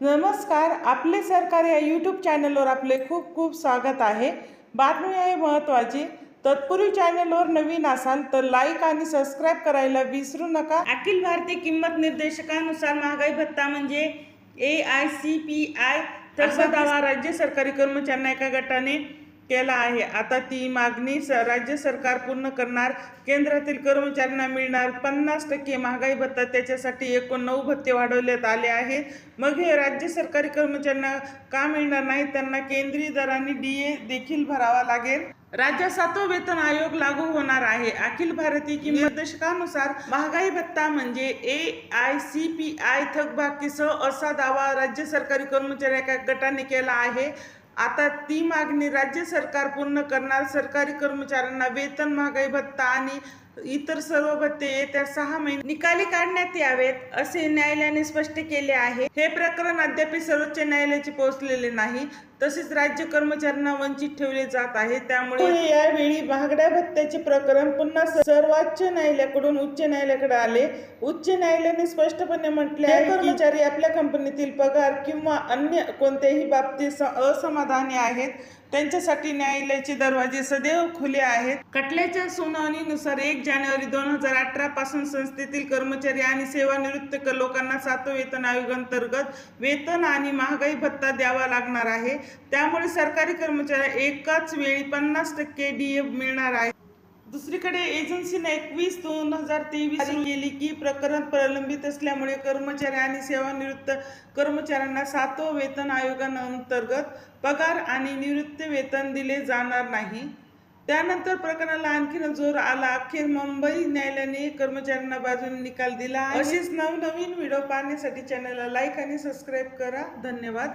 नमस्कार आपले सरकार या यूट्यूब चॅनलवर आपले खूप खूप स्वागत आहे. बातमी आहे महत्त्वाची तत्पूर्वी चॅनलवर नवीन असाल तर लाईक आणि सबस्क्राईब करायला विसरू नका. अखिल भारतीय किंमत निर्देशकानुसार महागाई भत्ता म्हणजे A I C P I तसा दावा राज्य सरकारी कर्मचाऱ्यांना एका गटाने केला आहे. आता ती मागणी स राज्य सरकार पूर्ण करणार केंद्रातील कर्मचाऱ्यांना मिळणार. पन्नास टक्के महागाई भत्ता त्याच्यासाठी एकूण नऊ भत्ते वाढवण्यात आले आहेत. मग हे राज्य सरकारी कर्मचाऱ्यांना का मिळणार नाही? त्यांना केंद्रीय दराने डी ए देखील भरावा लागेल. राज्यात सातवा वेतन आयोग लागू होणार आहे. अखिल भारतीय किंमत निर्देशकानुसार महागाई भत्ता म्हणजे A I C P I थकबाकीसह असा दावा राज्य सरकारी कर्मचारी एका गटाने केला आहे. आता ती मागणी राज्य सरकार पूर्ण करणार सरकारी कर्मचाऱ्यांना वेतन महागाई भत्ता आणि इतर सर्व भत्ते येत्या सहा महिने निकाली काढण्यात यावेत असे न्यायालयाने स्पष्ट केले आहे. हे प्रकरण अद्याप सर्वोच्च न्यायालयाचे पोहोचलेले नाही. तसेच राज्य कर्मचाऱ्यांना वंचित ठेवले जात आहे. त्यामुळे यावेळी महागड्या भत्त्याचे प्रकरण पुन्हा सर्वोच्च न्यायालयाकडून उच्च न्यायालयाकडे आले. उच्च न्यायालयाने स्पष्टपणे म्हटले कर्मचारी आपल्या कंपनीतील पगार किंवा अन्य कोणत्याही बाबतीत असमाधानी आहेत. त्यांच्यासाठी न्यायालयाचे दरवाजे सदैव खुले आहेत. खटल्याच्या सुनावणीनुसार एक जानेवारी दोन हजार अठरा पासून संस्थेतील कर्मचारी आणि सेवानिवृत्त लोकांना सातवं वेतन आयोग अंतर्गत वेतन आणि महागाई भत्ता द्यावा लागणार आहे. त्यामुळे सरकारी कर्मचारी एकाच वेळी पन्नास टक्के डी मिळणार आहे. दुसरीकडे एजन्सीने एकवीस दोन हजार तेवीस केली की प्रकरण प्रलंबित असल्यामुळे कर्मचारी आणि सेवानिवृत्त कर्मचाऱ्यांना सातवं वेतन आयोगाअंतर्गत पगार आणि निवृत्ती वेतन दिले जाणार नाही. त्यानंतर प्रकरणाला आणखीन जोर आला. अखेर मुंबई न्यायालयाने कर्मचाऱ्यांना बाजूने निकाल दिला. असेच अशीच नवनवीन व्हिडिओ पाहण्यासाठी चॅनलला लाईक आणि सबस्क्राईब करा. धन्यवाद.